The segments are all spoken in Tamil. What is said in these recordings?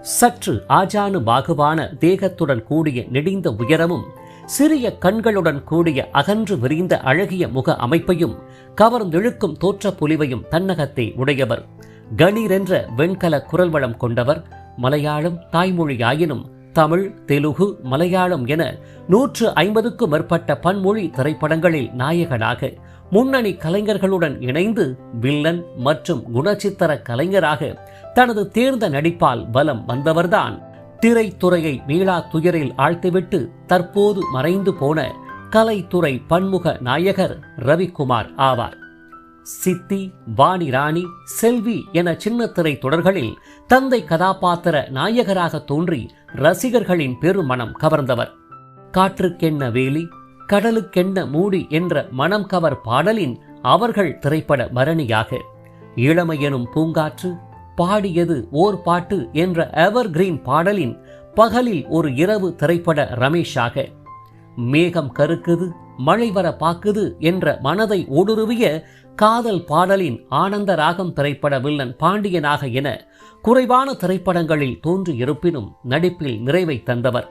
சற்று ஆஜானு பாகுவான தேகத்துடன் கூடிய நெடிந்த உயரமும் சிறிய கண்களுடன் கூடிய அகன்று விரிந்த அழகிய முக அமைப்பையும் கவர்ந்தெழுக்கும் தோற்ற பொலிவையும் தன்னகத்தை உடையவர். கணீரென்ற வெண்கல குரல் வளம் கொண்டவர் மலையாளம் தாய்மொழியாயினும் தமிழ் தெலுகு மலையாளம் என நூற்று ஐம்பதுக்கும் மேற்பட்ட பன்மொழி திரைப்படங்களில் நாயகனாக முன்னணி கலைஞர்களுடன் இணைந்து வில்லன் மற்றும் குணச்சித்திர கலைஞராக தனது தேர்ந்த நடிப்பால் பலம் வந்தவர்தான். திரைத்துறையை நீளா துயரில் ஆழ்த்திவிட்டு தற்போது மறைந்து போன கலைத்துறை பன்முக நாயகர் ரவிக்குமார் ஆவார். சித்தி வாணி ராணி செல்வி என சின்ன திரை தொடர்களில் தந்தை கதாபாத்திர நாயகராக தோன்றி ரசிகர்களின் பெருமனம் கவர்ந்தவர். காற்றுக்கென்ன வேலி கடலுக்கென்ன மூடி என்ற மனம் கவர் பாடலின் அவர்கள் திரைப்பட மரணியாக. எனும் பூங்காற்று பாடியது ஓர் பாட்டு என்ற எவர் கிரீன் பாடலின் பகலில் ஒரு இரவு திரைப்பட ரமேஷாக. மேகம் கருக்குது மழை வர பாக்குது என்ற மனதை ஊடுருவிய காதல் பாடலின் ஆனந்த ராகம் திரைப்பட வில்லன் பாண்டியனாக என குறைவான திரைப்படங்களில் தோன்றியிருப்பினும் நடிப்பில் நிறைவை தந்தவர்.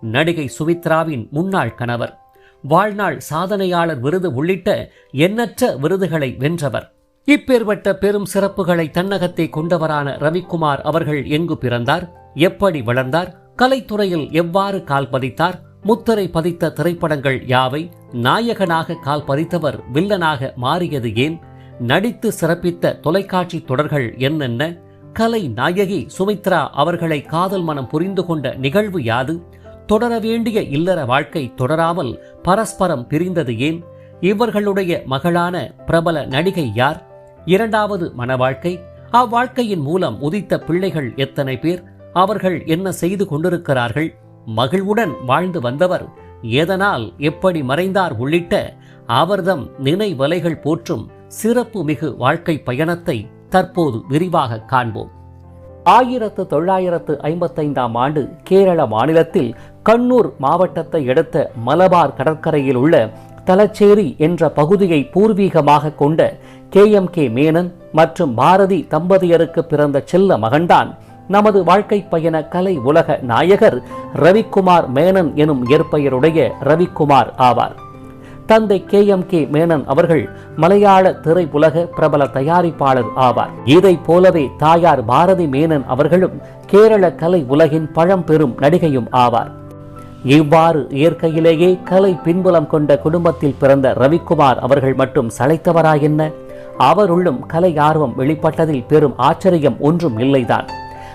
நடிகை சுவித்ராவின் முன்னாள் கணவர். வாழ்நாள் சாதனையாளர் விருது உள்ளிட்ட எண்ணற்ற விருதுகளை வென்றவர். இப்பேற்பட்ட பெரும் சிறப்புகளை தன்னகத்தை கொண்டவரான ரவிக்குமார் அவர்கள் எங்கு பிறந்தார்? எப்படி வளர்ந்தார்? கலைத்துறையில் எவ்வாறு கால் பதித்தார்? முத்திரை பதித்த திரைப்படங்கள் யாவை? நாயகனாக கால் பதித்தவர் வில்லனாக மாறியது ஏன்? நடித்து சிறப்பித்த தொலைக்காட்சி தொடர்கள் என்னென்ன? கலை நாயகி சுமித்ரா அவர்களை காதல் மனம் புரிந்து கொண்ட நிகழ்வு யாது? தொடர வேண்டிய இல்லற வாழ்க்கை தொடராமல் பரஸ்பரம் பிரிந்தது ஏன்? இவர்களுடைய மகளான பிரபல நடிகை யார்? இரண்டாவது மனவாழ்க்கை. அவ்வாழ்க்கையின் மூலம் உதித்த பிள்ளைகள் எத்தனை பேர்? அவர்கள் என்ன செய்து கொண்டிருக்கிறார்கள்? மகிழ்வுடன் வாழ்ந்து வந்தவர் எதனால் எப்படி மறைந்தார் உள்ளிட்ட அவர்தம் நினைவலைகள் போற்றும் சிறப்பு மிகு வாழ்க்கை பயணத்தை தற்போது விரிவாக காண்போம். ஆயிரத்து தொள்ளாயிரத்து ஐம்பத்தைந்தாம் ஆண்டு கேரள மாநிலத்தில் கண்ணூர் மாவட்டத்தை அடுத்த மலபார் கடற்கரையில் உள்ள தலச்சேரி என்ற பகுதியை பூர்வீகமாக கொண்ட கே எம் கே மேனன் மற்றும் பாரதி தம்பதியருக்கு பிறந்த செல்ல மகன்தான் நமது வாழ்க்கை பயண கலை உலக நாயகர் ரவிக்குமார் மேனன் எனும் இயற்பெயருடைய ரவிக்குமார் ஆவார். தந்தை கே எம் கே மேனன் அவர்கள் மலையாள திரை உலக பிரபல தயாரிப்பாளர் ஆவார். இதை போலவே தாயார் பாரதி மேனன் அவர்களும் கேரள கலை உலகின் பழம்பெரும் நடிகையும் ஆவார். இவ்வாறு இயற்கையிலேயே கலை பின்புலம் கொண்ட குடும்பத்தில் பிறந்த ரவிக்குமார் அவர்கள் மட்டும் சளைத்தவரா என்ன? அவருள்ளும் கலை ஆர்வம் வெளிப்பட்டதில் பெரும் ஆச்சரியம் ஒன்றும் இல்லைதான்.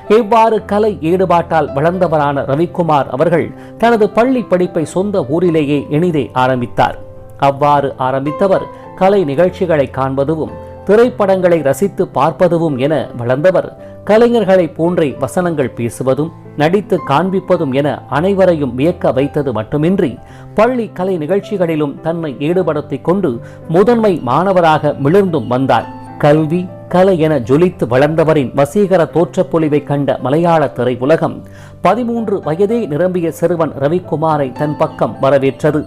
இவ்வாறு கலை ஈடுபாட்டால் வளர்ந்தவரான ரவிக்குமார் அவர்கள் தனது பள்ளி படிப்பை சொந்த ஊரிலேயே இனிதே ஆரம்பித்தார். அவ்வாறு ஆரம்பித்தவர். கலை நிகழ்ச்சிகளை காண்பதுவும் திரைப்படங்களை ரசித்து பார்ப்பதுவும் என வளர்ந்தவர். கலைஞர்களை போன்றே வசனங்கள் பேசுவதும் நடித்து காண்பிப்பதும் என அனைவரையும் வியக்க வைத்தது மட்டுமின்றி பள்ளி கலை நிகழ்ச்சிகளிலும் தன்னை ஈடுபடுத்திக் கொண்டு முதன்மை மாணவராக மிளிர்ந்தும் வந்தார். கல்வி கலை என ஜொலித்து வளர்ந்தவரின் வசீகர தோற்றப்பொலிவை கண்ட மலையாள திரையுலகம் பதிமூன்று வயதே நிரம்பிய சிறுவன் ரவிக்குமாரை தன் பக்கம் வரவேற்றது.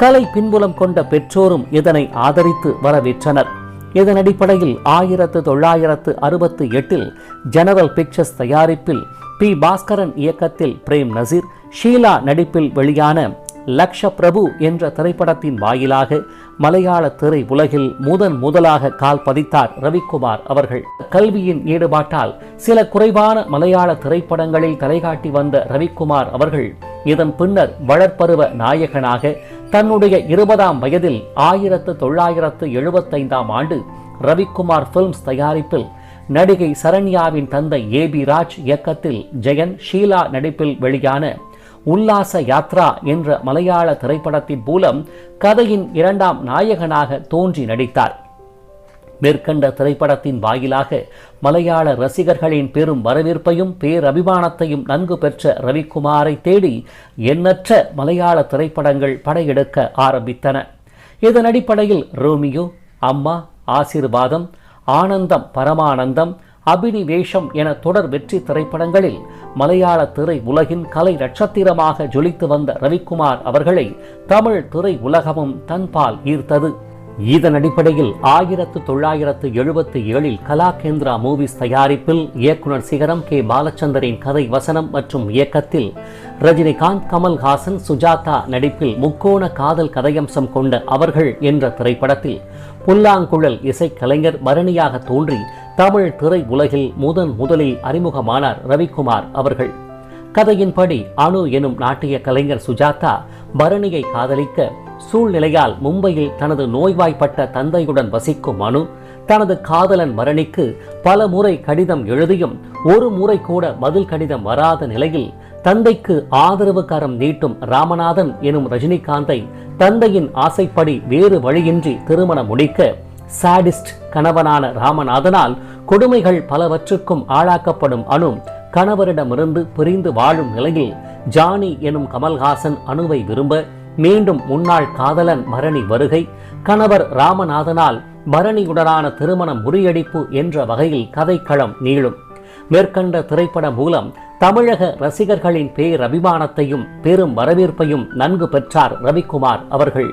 கலை பின்புலம் கொண்ட பெற்றோரும் இதனை ஆதரித்து வரவேற்றனர். இதன் அடிப்படையில் ஆயிரத்து தொள்ளாயிரத்து அறுபத்தி எட்டில் ஜெனரல் பிக்சர்ஸ் தயாரிப்பில் பி. பாஸ்கரன் இயக்கத்தில் பிரேம் நசீர் ஷீலா நடிப்பில் வெளியான லக்ஷ பிரபு என்ற திரைப்படத்தின் வாயிலாக மலையாள திரை உலகில் முதன் முதலாக கால் பதித்தார் ரவிக்குமார் அவர்கள். கல்வியின் ஈடுபாட்டால் சில குறைவான மலையாள திரைப்படங்களில் தலைகாட்டி வந்த ரவிக்குமார் அவர்கள் இதன் பின்னர் வளர்ப்பருவ நாயகனாக தன்னுடைய இருபதாம் வயதில் ஆயிரத்து தொள்ளாயிரத்து எழுபத்தைந்தாம் ஆண்டு ரவிக்குமார் ஃபில்ம்ஸ் தயாரிப்பில் நடிகை சரண்யாவின் தந்தை ஏ பி ராஜ் இயக்கத்தில் ஜெயன் ஷீலா நடிப்பில் வெளியான உல்லாச யாத்ரா என்ற மலையாள திரைப்படத்தின் மூலம் கதையின் இரண்டாம் நாயகனாக தோன்றி நடித்தார். மேற்கண்ட திரைப்படத்தின் வாயிலாக மலையாள ரசிகர்களின் பெரும் வரவேற்பையும் பேரபிமானத்தையும் நன்கு பெற்ற ரவிக்குமாரை தேடி எண்ணற்ற மலையாள திரைப்படங்கள் படையெடுக்க ஆரம்பித்தன. இதன் அடிப்படையில் ரோமியோ அம்மா ஆசீர்வாதம் ஆனந்தம் பரமானந்தம் அபினிவேஷம் என தொடர் வெற்றி திரைப்படங்களில் மலையாள திரை உலகின் கலை நட்சத்திரமாக ஜொலித்து வந்த ரவிக்குமார் அவர்களை தமிழ் திரை உலகமும் தன்பால் ஈர்த்தது. இதன் அடிப்படையில் ஆயிரத்து தொள்ளாயிரத்து எழுபத்தி ஏழில் கலாகேந்திரா மூவிஸ் தயாரிப்பில் இயக்குனர் சிகரம் கே பாலச்சந்தரின் கதை வசனம் மற்றும் இயக்கத்தில் ரஜினிகாந்த் கமல்ஹாசன் சுஜாதா நடிப்பில் முக்கோண காதல் கதையம்சம் கொண்ட அவர்கள் என்ற திரைப்படத்தில் புல்லாங்குழல் இசைக்கலைஞர் பரணியாக தோன்றி தமிழ் திரை உலகில் முதன் முதலில் அறிமுகமானார் ரவிக்குமார் அவர்கள். கதையின்படி அணு எனும் நாட்டிய கலைஞர் சுஜாதா பரணியை காதலிக்க சூழ்நிலையால் மும்பையில் தனது நோய்வாய்ப்பட்ட தந்தையுடன் வசிக்கும் அனு தனது காதலன் மரணிக்கு பல முறை கடிதம் எழுதியும் ஒரு முறை கூட பதில் கடிதம் வராத நிலையில் தந்தைக்கு ஆதரவு கரம் நீட்டும் ராமநாதன் எனும் ரஜினிகாந்தை தந்தையின் ஆசைப்படி வேறு வழியின்றி திருமணம் முடிக்க சாடிஸ்ட் கணவனான ராமநாதனால் கொடுமைகள் பலவற்றுக்கும் ஆளாக்கப்படும் அணு கணவரிடமிருந்து பிரிந்து வாழும் நிலையில் ஜானி எனும் கமல்ஹாசன் அணுவை விரும்ப மீண்டும் முன்னாள் காதலன் மரணி வருகை கணவர் ராமநாதனால் மரணியுடனான திருமணம் முறியடிப்பு என்ற வகையில் கதைக்களம் நீளும். மேற்கண்ட திரைப்படம் மூலம் தமிழக ரசிகர்களின் பேரபிமானத்தையும் பெரும் வரவேற்பையும் நன்கு பெற்றார் ரவிக்குமார் அவர்கள்.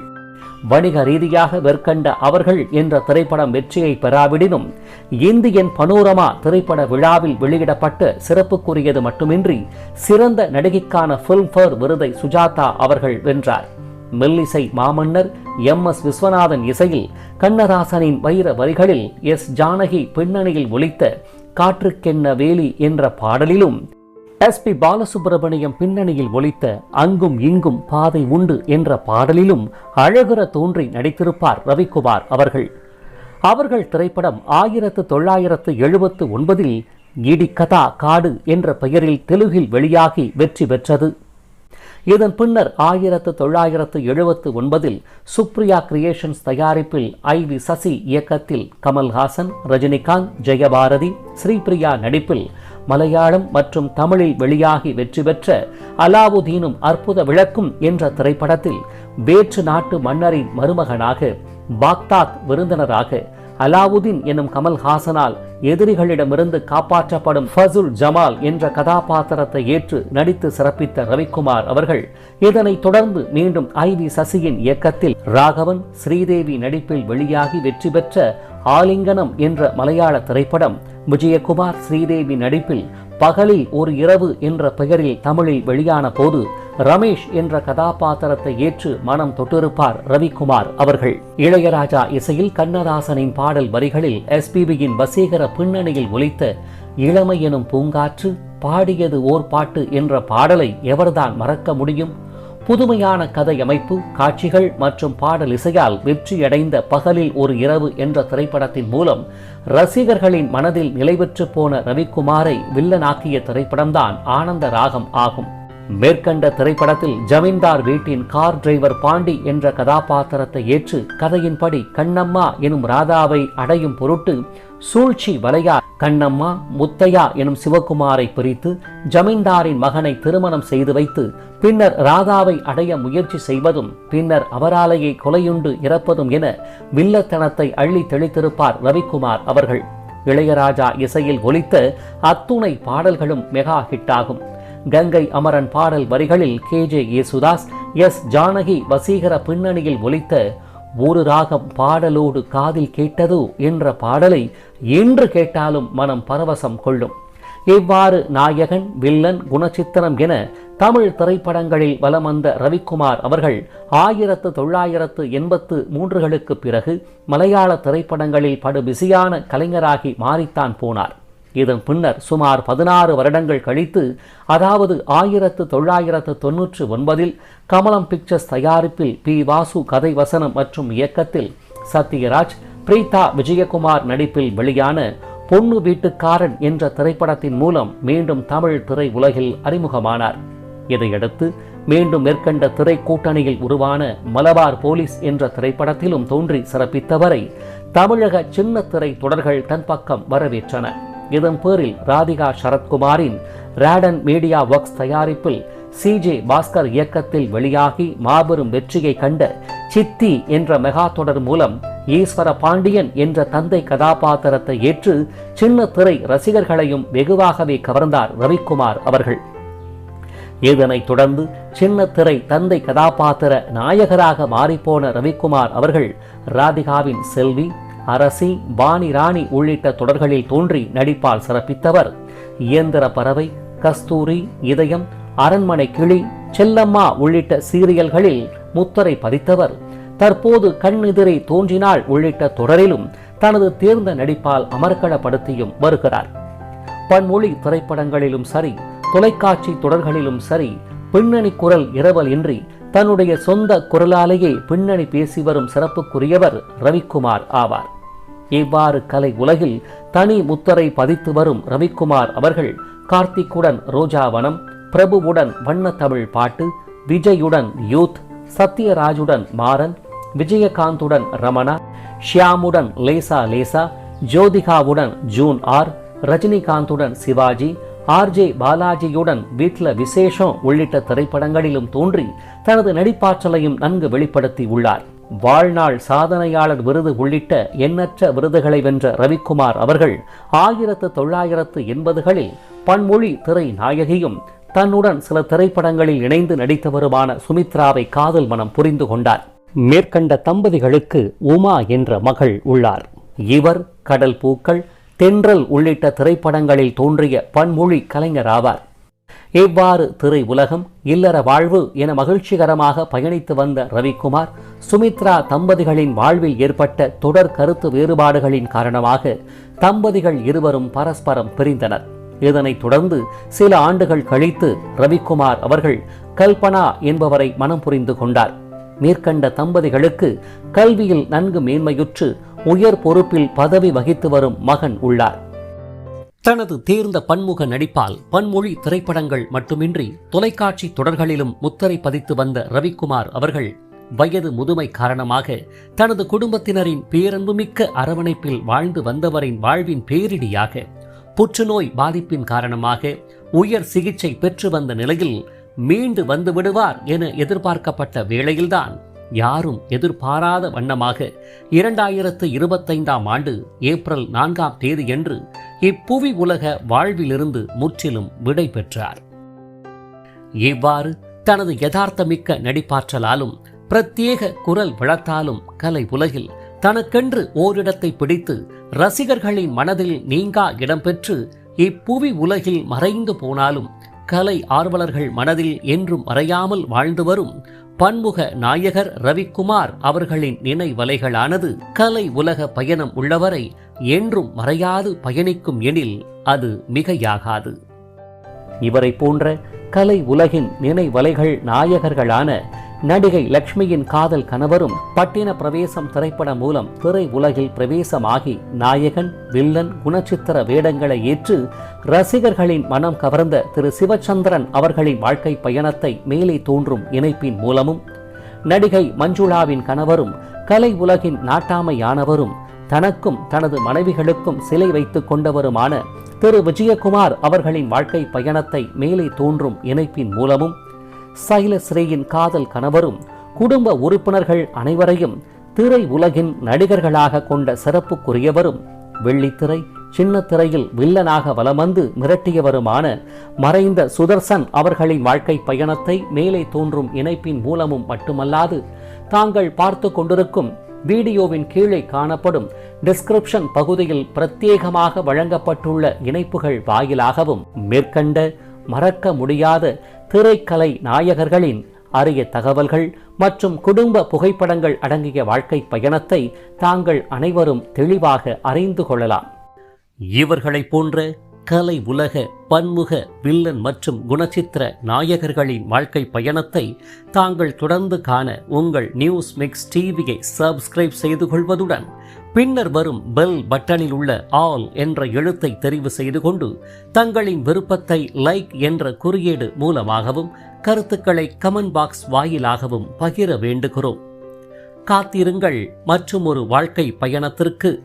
வணிக ரீதியாக வெற்கண்ட அவர்கள் என்ற திரைப்படம் வெற்றியை பெறாவிடினும் இந்தியன் பனோரமா திரைப்பட விழாவில் வெளியிடப்பட்டு சிறப்புக்குரியது மட்டுமின்றி சிறந்த நடிகைக்கான ஃபில்ம்ஃபேர் விருதை சுஜாதா அவர்கள் வென்றார். மெல்லிசை மாமன்னர் எம். எஸ். விஸ்வநாதன் இசையில் கண்ணதாசனின் வைர வரிகளில் எஸ். ஜானகி பின்னணியில் ஒலித்த காற்றுக்கென்ன வேலி என்ற பாடலிலும் எஸ் பி பாலசுப்பிரமணியம் பின்னணியில் ஒலித்த அங்கும் இங்கும் பாதை உண்டு என்ற பாடலிலும் அழகுற தோன்றி நடித்திருப்பார் ரவிக்குமார் அவர்கள். அவர்கள் திரைப்படம் ஆயிரத்து தொள்ளாயிரத்து எழுபத்து ஒன்பதில் இடிகதா காடு என்ற பெயரில் தெலுங்கில் வெளியாகி வெற்றி பெற்றது. இதன் பின்னர் ஆயிரத்து தொள்ளாயிரத்து எழுபத்து ஒன்பதில் சுப்ரியா கிரியேஷன்ஸ் தயாரிப்பில் ஐ வி சசி இயக்கத்தில் கமல்ஹாசன் ரஜினிகாந்த் ஜெயபாரதி ஸ்ரீபிரியா நடிப்பில் மலையாளம் மற்றும் தமிழில் வெளியாகி வெற்றி பெற்ற அலாவுதீனும் அற்புத விளக்கும் என்ற திரைப்படத்தில் வேற்று நாட்டு மன்னரின் மருமகனாக பாக்தாத் விருந்தினராக அலாவுதீன் எனும் கமல்ஹாசனால் எதிரிகளிடமிருந்து காப்பாற்றப்படும் ஃபசுல் ஜமால் என்ற கதாபாத்திரத்தை ஏற்று நடித்து சிறப்பித்த ரவிக்குமார் அவர்கள் இதனைத் தொடர்ந்து மீண்டும் ஐ வி சசியின் இயக்கத்தில் ராகவன் ஸ்ரீதேவி நடிப்பில் வெளியாகி வெற்றி பெற்ற ஆலிங்கனம் என்ற மலையாள திரைப்படம் விஜயகுமார் ஸ்ரீதேவி நடிப்பில் பகலில் ஒரு இரவு என்ற பெயரில் தமிழில் வெளியான போது ரமேஷ் என்ற கதாபாத்திரத்தை ஏற்று மனம் தொட்டிருப்பார் ரவிக்குமார் அவர்கள். இளையராஜா இசையில் கண்ணதாசனின் பாடல் வரிகளில் எஸ்பிபியின் வசீகர பின்னணியில் ஒலித்த இளமை எனும் பூங்காற்று பாடியது ஓர் பாட்டு என்ற பாடலை எவர்தான் மறக்க முடியும்? புதுமையான கதை அமைப்பு காட்சிகள் மற்றும் பாடல் இசையால் வெற்றியடைந்த பகலில் ஒரு இரவு என்ற திரைப்படத்தின் மூலம் ரசிகர்களின் மனதில் நிலைபெற்று போன ரவிக்குமாரை வில்லனாக்கிய திரைப்படம்தான் ஆனந்த ராகம் ஆகும். மேற்கண்ட திரைப்படத்தில் ஜமீன்தார் வீட்டின் கார் டிரைவர் பாண்டி என்ற கதாபாத்திரத்தை ஏற்று கதையின்படி கண்ணம்மா எனும் ராதாவை அடையும் பொருட்டு சூழ்ச்சி வலையா கண்ணம்மா முத்தையா எனும் சிவகுமாரை பிரித்து ஜமீன்தாரின் மகனை திருமணம் செய்து வைத்து பின்னர் ராதாவை அடைய முயற்சி செய்வதும் பின்னர் அவராலேயே கொலையுண்டு இறப்பதும் என வில்லத்தனத்தை அள்ளி தெளித்திருப்பார் ரவிக்குமார் அவர்கள். இளையராஜா இசையில் ஒலித்த அத்துணை பாடல்களும் மெகா ஹிட்டாகும். கங்கை அமரன் பாடல் வரிகளில் K J Yesudas S Janaki வசீகர பின்னணியில் ஒலித்த ஒரு ராகம் பாடலோடு காதில் கேட்டதோ என்ற பாடலை என்று கேட்டாலும் மனம் பரவசம் கொள்ளும். இவ்வாறு நாயகன் வில்லன் குணச்சித்திரம் என தமிழ் திரைப்படங்களில் வலம் வந்த ரவிக்குமார் அவர்கள் ஆயிரத்து தொள்ளாயிரத்து எண்பத்து மூன்றுகளுக்கு பிறகு மலையாள திரைப்படங்களில் படு பிஸியான கலைஞராகி மாறித்தான் போனார். இதன் பின்னர் சுமார் பதினாறு வருடங்கள் கழித்து அதாவது ஆயிரத்து தொள்ளாயிரத்து தொன்னூற்று ஒன்பதில் கமலம் பிக்சர்ஸ் தயாரிப்பில் பி வாசு கதை வசனம் மற்றும் இயக்கத்தில் சத்யராஜ் பிரீதா விஜயகுமார் நடிப்பில் வெளியான பொண்ணு வீட்டுக்காரன் என்ற திரைப்படத்தின் மூலம் மீண்டும் தமிழ் திரை உலகில் அறிமுகமானார். இதையடுத்து மீண்டும் மேற்கண்ட திரை கூட்டணியில் உருவான மலபார் போலீஸ் என்ற திரைப்படத்திலும் தோன்றி சிறப்பித்தவரை தமிழக சின்ன திரை தொடர்கள் தன் பக்கம் வரவேற்றன. இதன் பேரில் ராதிகா சரத்குமாரின் ராடன் மீடியா ஒர்க்ஸ் தயாரிப்பில் சிஜே பாஸ்கர் இயக்கத்தில் வெளியாகி மாபெரும் வெற்றியை கண்ட சித்தி என்ற மெகா தொடர் மூலம் ஈஸ்வர பாண்டியன் என்ற தந்தை கதாபாத்திரத்தை ஏற்று சின்ன திரை ரசிகர்களையும் வெகுவாகவே கவர்ந்தார் ரவிக்குமார் அவர்கள். இதனைத் தொடர்ந்து சின்ன திரை தந்தை கதாபாத்திர நாயகராக மாறிப்போன ரவிக்குமார் அவர்கள் ராதிகாவின் செல்வி அரசி வாணி ராணி உள்ளிட்ட தொடர்களில் தோன்றி நடிப்பால் சிறப்பித்தவர். இயந்திர பறவை கஸ்தூரி இதயம் அரண்மனை கிளி செல்லம்மா உள்ளிட்ட சீரியல்களில் முத்தரை பதித்தவர். தற்போது கண்ணெதிரே தோன்றினால் உள்ளிட்ட தொடரிலும் தனது தேர்ந்த நடிப்பால் அமர்க்களப்படுத்தியும் வருகிறார். பன்மொழி திரைப்படங்களிலும் சரி தொலைக்காட்சி தொடர்களிலும் சரி பின்னணி குரல் இரவல் இன்றி தன்னுடைய சொந்த குரலாலேயே பின்னணி பேசி வரும் சிறப்புக்குரியவர் ரவிக்குமார் ஆவார். இவ்வாறு கலை உலகில் தனி முத்தரை பதித்து வரும் ரவிக்குமார் அவர்கள் கார்த்திக்குடன் ரோஜாவனம் பிரபுவுடன் வண்ண தமிழ் பாட்டு விஜயுடன் யூத் சத்யராஜுடன் மாறன் விஜயகாந்துடன் ரமணா ஷியாமுடன் லேசா லேசா ஜோதிகாவுடன் ஜூன் ஆர் ரஜினிகாந்துடன் சிவாஜி ஆர்ஜே பாலாஜியுடன் வீட்ல விசேஷம் உள்ளிட்ட திரைப்படங்களிலும் தோன்றி தனது நடிப்பாற்றலையும் நன்கு வெளிப்படுத்தி உள்ளார். வாழ்நாள் சாதனையாளர் விருது உள்ளிட்ட எண்ணற்ற விருதுகளை வென்ற ரவிக்குமார் அவர்கள் ஆயிரத்து தொள்ளாயிரத்து எண்பதுகளில் பன்மொழி திரை நாயகியும் தன்னுடன் சில திரைப்படங்களில் இணைந்து நடித்தவருமான சுமித்ராவை காதல் மனம் புரிந்து கொண்டார். மேற்கண்ட தம்பதிகளுக்கு உமா என்ற மகள் உள்ளார். இவர் கடல் பூக்கள் தென்றல் உள்ளிட்ட திரைப்படங்களில் தோன்றிய பன்மொழி கலைஞர் ஆவார். இவ்வாறு திரை உலகம் இல்லற வாழ்வு என மகிழ்ச்சிகரமாக பயணித்து வந்த ரவிக்குமார் சுமித்ரா தம்பதிகளின் வாழ்வில் ஏற்பட்ட தொடர் கருத்து வேறுபாடுகளின் காரணமாக தம்பதிகள் இருவரும் பரஸ்பரம் பிரிந்தனர். இதனைத் தொடர்ந்து சில ஆண்டுகள் கழித்து ரவிக்குமார் அவர்கள் கல்பனா என்பவரை மனம் புரிந்து கொண்டார். மேற்கண்ட தம்பதிகளுக்கு கல்வியில் நன்கு மேன்மையுற்று உயர் பொறுப்பில் பதவி வகித்து வரும் மகன் உள்ளார். தனது தேர்ந்த பன்முக நடிப்பால் பன்மொழி திரைப்படங்கள் மட்டுமின்றி தொலைக்காட்சி தொடர்களிலும் முத்திரை பதித்து வந்த ரவிக்குமார் அவர்கள் வயது முதுமை காரணமாக தனது குடும்பத்தினரின் பேரன்புமிக்க அரவணைப்பில் வாழ்ந்து வந்தவரின் வாழ்வின் பேரிடியாக புற்றுநோய் பாதிப்பின் காரணமாக உயர் சிகிச்சை பெற்று வந்த நிலையில் மீண்டு வந்து விடுவார் என எதிர்பார்க்கப்பட்ட வேளையில்தான் யாரும் எதிர்பாராத வண்ணமாக இரண்டாயிரத்து இருபத்தைந்தாம் ஆண்டு ஏப்ரல் நான்காம் தேதியன்று இப்புவி உலக வாழ்விலிருந்து முற்றிலும் விடை பெற்றார். இவ்வாறு தனது யதார்த்தமிக்க நடிப்பாற்றலாலும் பிரத்யேக குரல் வளர்த்தாலும் கலை உலகில் தனக்கென்று ஓரிடத்தை பிடித்து ரசிகர்களின் மனதில் நீங்கா இடம்பெற்று இப்புவி உலகில் மறைந்து போனாலும் கலை ஆர்வலர்கள் மனதில் என்றும் மறையாமல் வாழ்ந்து வரும் பன்முக நாயகர் ரவிக்குமார் அவர்களின் நினைவலைகளானது கலை உலக பயணம் உள்ளவரை என்றும் மறையாது பயணிக்கும் எனில் அது மிகையாகாது. இவரை போன்ற கலை உலகின் நினைவலைகள் நாயகர்களான நடிகை லக்ஷ்மியின் காதல் கணவரும் பட்டின பிரவேசம் திரைப்படம் மூலம் திரை உலகில் பிரவேசமாகி நாயகன் வில்லன் குணச்சித்திர வேடங்களை ஏற்று ரசிகர்களின் மனம் கவர்ந்த திரு சிவச்சந்திரன் அவர்களின் வாழ்க்கை பயணத்தை மேலே தோன்றும் இணைப்பின் மூலமும் நடிகை மஞ்சுளாவின் கணவரும் கலை உலகின் நாட்டாமையானவரும் தனக்கும் தனது மனைவிகளுக்கும் சிலை வைத்துக் கொண்டவருமான திரு விஜயகுமார் அவர்களின் வாழ்க்கை பயணத்தை மேலே தோன்றும் இணைப்பின் மூலமும் சைலஸ்ரீயின் காதல் கணவரும் குடும்ப உறுப்பினர்கள் அனைவரையும் திரை உலகின் நடிகர்களாக கொண்ட சிறப்புக்குரியவரும் வெள்ளித்திரை சின்ன திரையில் வில்லனாக வலம் வந்து மிரட்டியவருமான மறைந்த சுதர்சன் அவர்களின் வாழ்க்கை பயணத்தை மேலே தோன்றும் இணைப்பின் மூலமும் மட்டுமல்லாது தாங்கள் பார்த்து கொண்டிருக்கும் வீடியோவின் கீழே காணப்படும் டிஸ்கிரிப்ஷன் பகுதியில் பிரத்யேகமாக வழங்கப்பட்டுள்ள இணைப்புகள் வாயிலாகவும் மேற்கண்ட மறக்க முடியாத திரைக்கலை நாயகர்களின் அரிய தகவல்கள் மற்றும் குடும்ப புகைப்படங்கள் அடங்கிய வாழ்க்கை பயணத்தை தாங்கள் அனைவரும் தெளிவாக அறிந்து கொள்ளலாம். இவர்களைப் போன்ற கலை உலக பன்முக வில்லன் மற்றும் குணச்சித்திர நாயகர்களின் வாழ்க்கை பயணத்தை தாங்கள் தொடர்ந்து காண உங்கள் நியூஸ் மிக்ஸ் டிவியை சப்ஸ்கிரைப் செய்து கொள்வதுடன் பின்னர் வரும் பெல் பட்டனில் உள்ள ஆல் என்ற எழுத்தை தெரிவு செய்து கொண்டு தங்களின் விருப்பத்தை லைக் என்ற குறியீடு மூலமாகவும் கருத்துக்களை கமெண்ட் பாக்ஸ் வாயிலாகவும் பகிர வேண்டுகிறோம். காத்திருங்கள் மற்றும் ஒரு வாழ்க்கை பயணத்திற்கு.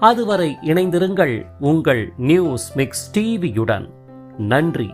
அதுவரை இணைந்திருங்கள் உங்கள் நியூஸ் மிக்ஸ் டிவியுடன் நன்றி.